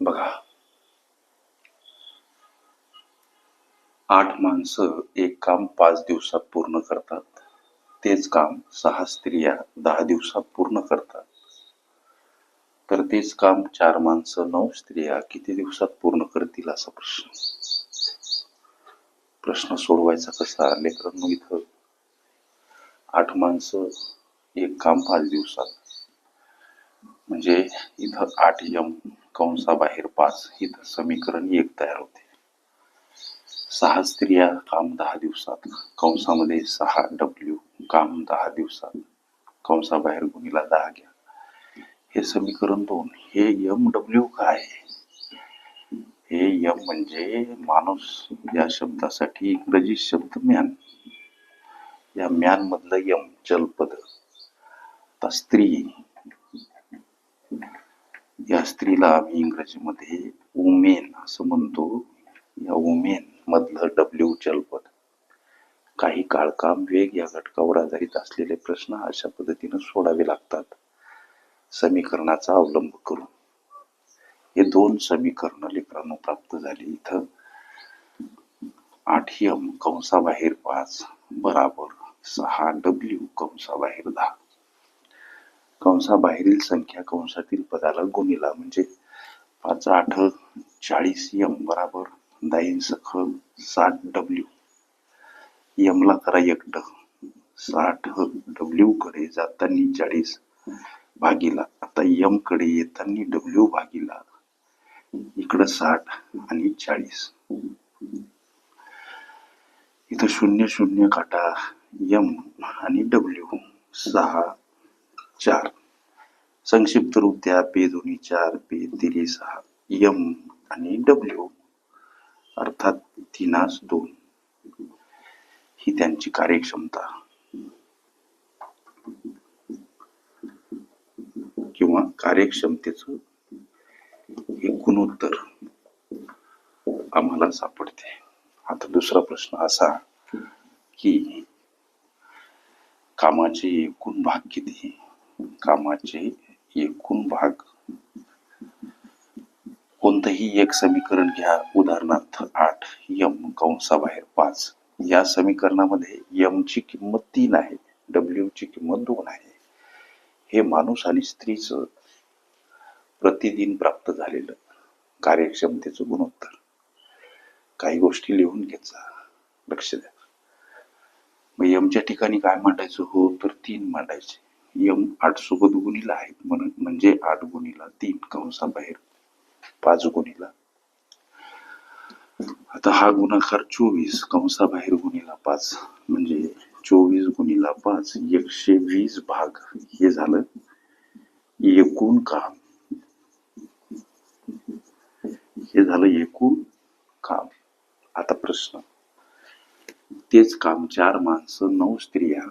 बघा. आठ माणसं एक काम पाच दिवसात पूर्ण करतात. तेच काम सहा स्त्रिया दहा दिवसात पूर्ण करतात. तर तेच काम चार माणसं नऊ स्त्रिया किती दिवसात पूर्ण करतील असा प्रश्न. प्रश्न सोडवायचा कसा? लेकरांनो इथं आठ माणसं एक काम पाच दिवसात म्हणजे इथं आठ यम कंसा कंसाबाहेर पाच इथं समीकरण एक तयार होते. सहा स्त्रिया काम दहा दिवसात, कंसामध्ये सहा डब्ल्यू काम दहा दिवसात. कंसाबाहेर गुणीला दहा घ्या. हे समीकरण दोन. हे यम डब्ल्यू काय? हे यम म्हणजे माणूस या शब्दासाठी इंग्रजी शब्द म्यान. या म्यान मधलं यम जलपद. स्त्री या स्त्रीला आम्ही इंग्रजीमध्ये वुमेन असं म्हणतो. या वुमेन मधलं डब्ल्यू जलपद काही काळ काम वेग या घटकावर आधारित असलेले प्रश्न अशा पद्धतीनं सोडावे लागतात. समीकरणाचा अवलंब करून. हे दोन समीकरण लेकरांना प्राप्त झाली इथं. आठ यम कंसाबाहेर पाच बराबर सहा डब्ल्यू कंसाबाहेर दहा. कंसाबाहेरील संख्या कंसातील पदाला गुणिला. म्हणजे पाच आठ चाळीस यम बराबर दाईन सख साठ डब्ल्यू. यमला करा एकट साठ डब्ल्यू कडे जाताना चाळीस भागीला. आता यमकडे येताना डब्ल्यू भागीला. इकडं साठ आणि चाळीस. इथं शून्य शून्य काटा यम आणि डब्ल्यू. सहा चार. संक्षिप्त रुत्या पे दोन्ही चार पे तिरी सहा. यम आणि डब्ल्यू. अर्थात तीनास दोन. ही त्यांची कार्यक्षमता. किंवा कार्यक्षमतेच हे गुणोत्तर आम्हाला सापडते. आता दुसरा प्रश्न असा की कामाचे एकूण भाग किती? कामाचे एकूण भाग. कोणतंही एक समीकरण घ्या. उदाहरणार्थ आठ यम कंसाबाहेर पाच. या समीकरणामध्ये यम ची किंमत तीन आहे. डब्ल्यू ची किंमत दोन आहे. हे माणूस आणि स्त्रीच प्रतिदिन प्राप्त झालेलं कार्यक्षमतेचं गुणोत्तर. काही गोष्टी लिहून घ्यायचा लक्ष द्या. मग यमच्या ठिकाणी काय मांडायचं? हो तर तीन मांडायचे. यम आठ सोबत गुणीला आहेत म्हणून म्हणजे आठ गुणीला तीन कंसाबाहेर पाच गुणीला. आता हा गुणाकार चोवीस कंसाबाहेर गुणीला पाच म्हणजे चोवीस गुणीला पाच एकशे वीस भाग. हे झालं एकूण काम. हे झालं एकूण काम. आता प्रश्न. तेच काम चार माणसं नऊ स्त्रिया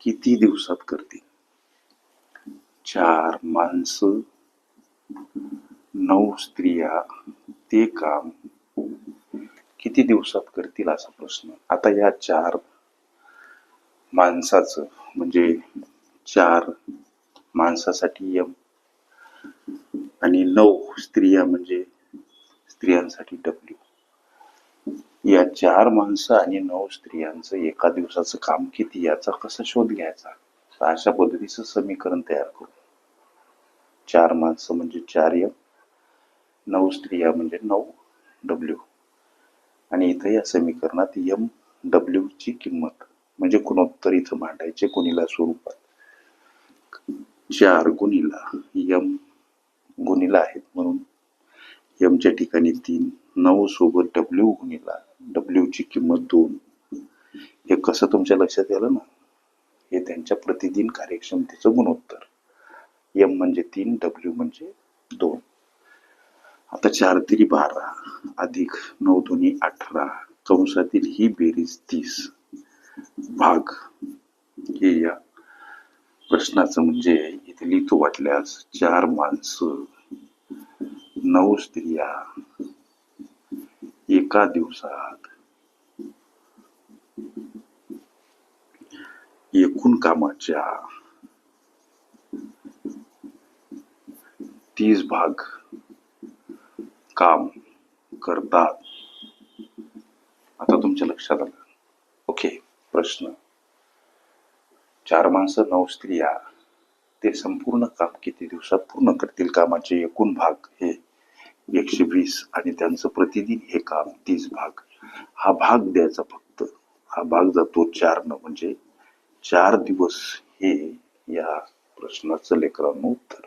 किती दिवसात करतील? चार माणसं नऊ स्त्रिया ते काम किती दिवसात करतील असा प्रश्न. आता या चार माणसाचं म्हणजे चार माणसासाठी यम आणि नऊ स्त्रिया म्हणजे स्त्रियांसाठी डब्ल्यू. या चार माणसं आणि नऊ स्त्रियांचं एका दिवसाचं काम किती याचा कसा शोध घ्यायचा? अशा पद्धतीचं समीकरण तयार करू. चार माणसं म्हणजे चार यम नऊ स्त्रिया म्हणजे नऊ डब्ल्यू आणि इथं या समीकरणात यम डब्ल्यू ची किंमत म्हणजे गुणोत्तर इथं मांडायचे गुणिला स्वरूपात. चार गुणिला यम गुणिला आहेत म्हणून यमच्या ठिकाणी तीन नऊ सोबत डब्ल्यू गुणिला डब्ल्यू ची किंमत दोन. हे कसं तुमच्या लक्षात आलं ना? हे त्यांच्या प्रतिदिन कार्यक्षमतेचं गुणोत्तर. एम म्हणजे तीन डब्ल्यू म्हणजे दोन. आता चार तिरी बारा अधिक नऊ दोन्ही अठरा कंसातील ही बेरीज तीस. भाग हे या प्रश्नाचं म्हणजे इथे लिहितो वाटल्यास चार माणसं नऊ स्त्रिया एका दिवसात एकूण कामाच्या तीस भाग काम करतात. आता तुमच्या लक्षात आलं. ओके प्रश्न. चार माणसं नऊ स्त्रिया. ते संपूर्ण काम किती दिवसात पूर्ण करतील? कामाचे एकूण भाग हे एकशे वीस आणि त्यांचं प्रतिदिन हे काम तीस भाग. हा भाग द्यायचा फक्त. हा भाग जातो चार न म्हणजे चार दिवस हे या प्रश्नाचं लेकरांनो उत्तर.